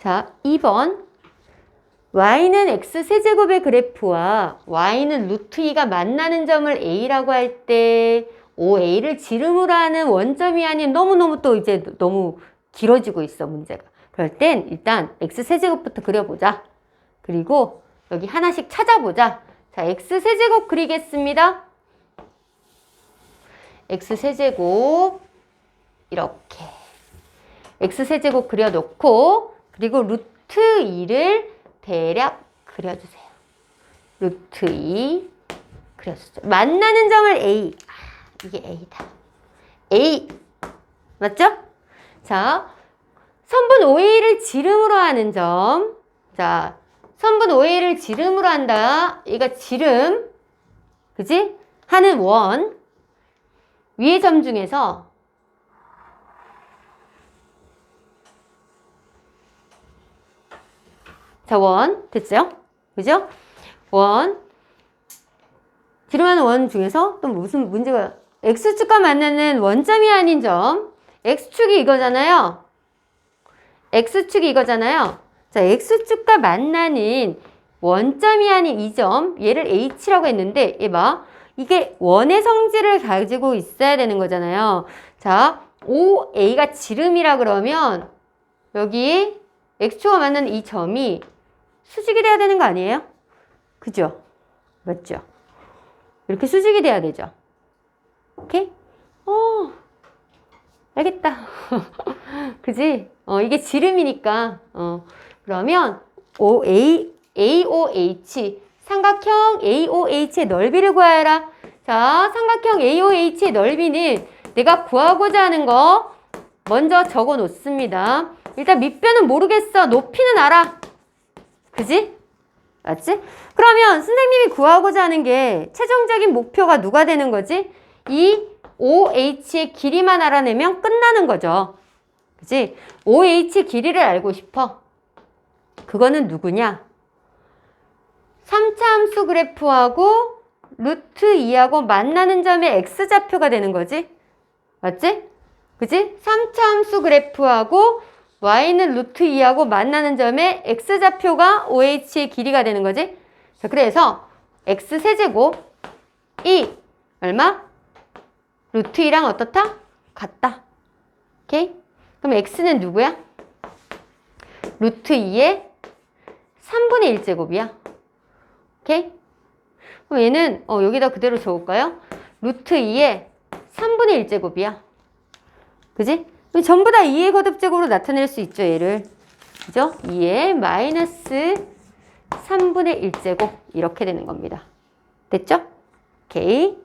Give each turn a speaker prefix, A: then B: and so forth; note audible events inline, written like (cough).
A: 자, 2번. y는 x 세제곱의 그래프와 y는 루트 2가 만나는 점을 a라고 할 때 5a를 지름으로 하는 원점이 아닌 너무너무 또 이제 너무 길어지고 있어 문제가. 그럴 땐 일단 x 세제곱부터 그려보자. 그리고 여기 하나씩 찾아보자. 자, x 세제곱 그리겠습니다. x 세제곱 이렇게 x 세제곱 그려놓고 그리고 루트 2를 대략 그려주세요. 루트 2 그려주죠. 만나는 점을 A. 아, 이게 A다. A. 맞죠? 자, 선분 OA를 지름으로 하는 점. 자, 선분 OA를 지름으로 한다. 얘가 지름. 그지? 하는 원. 위의 점 중에서 자, 원. 됐죠? 그죠? 원. 지름하는 원 중에서 또 무슨 문제가, X축과 만나는 원점이 아닌 점. X축이 이거잖아요. X축이 이거잖아요. 자, X축과 만나는 원점이 아닌 이 점, 얘를 H라고 했는데, 얘 봐. 이게 원의 성질을 가지고 있어야 되는 거잖아요. 자, OA가 지름이라 그러면, 여기 X축과 만나는 이 점이 수직이 돼야 되는 거 아니에요? 그죠? 맞죠? 이렇게 수직이 돼야 되죠? 오케이? 어, 알겠다. (laughs) 그지? 어, 이게 지름이니까. 어, 그러면 OA, AOH, 삼각형 AOH의 넓이를 구하여라. 자, 삼각형 AOH의 넓이는 내가 구하고자 하는 거 먼저 적어 놓습니다. 일단 밑변은 모르겠어. 높이는 알아. 그지? 맞지? 그러면 선생님이 구하고자 하는 게 최종적인 목표가 누가 되는 거지? 이 OH의 길이만 알아내면 끝나는 거죠. 그지? OH의 길이를 알고 싶어. 그거는 누구냐? 3차 함수 그래프하고 루트 2하고 만나는 점의 X좌표가 되는 거지? 맞지? 그지? 3차 함수 그래프하고 y는 루트 2하고 만나는 점의 x좌표가 OH의 길이가 되는 거지. 자, 그래서 x 세제곱 2 얼마? 루트 2랑 어떻다? 같다. 오케이? 그럼 x는 누구야? 루트 2의 3분의 1제곱이야. 오케이? 그럼 얘는 어, 여기다 그대로 적을까요? 루트 2의 3분의 1제곱이야. 그지? 전부 다 2의 거듭제곱으로 나타낼 수 있죠, 얘를. 그죠? 2의 마이너스 3분의 1제곱 이렇게 되는 겁니다. 됐죠? 오케이.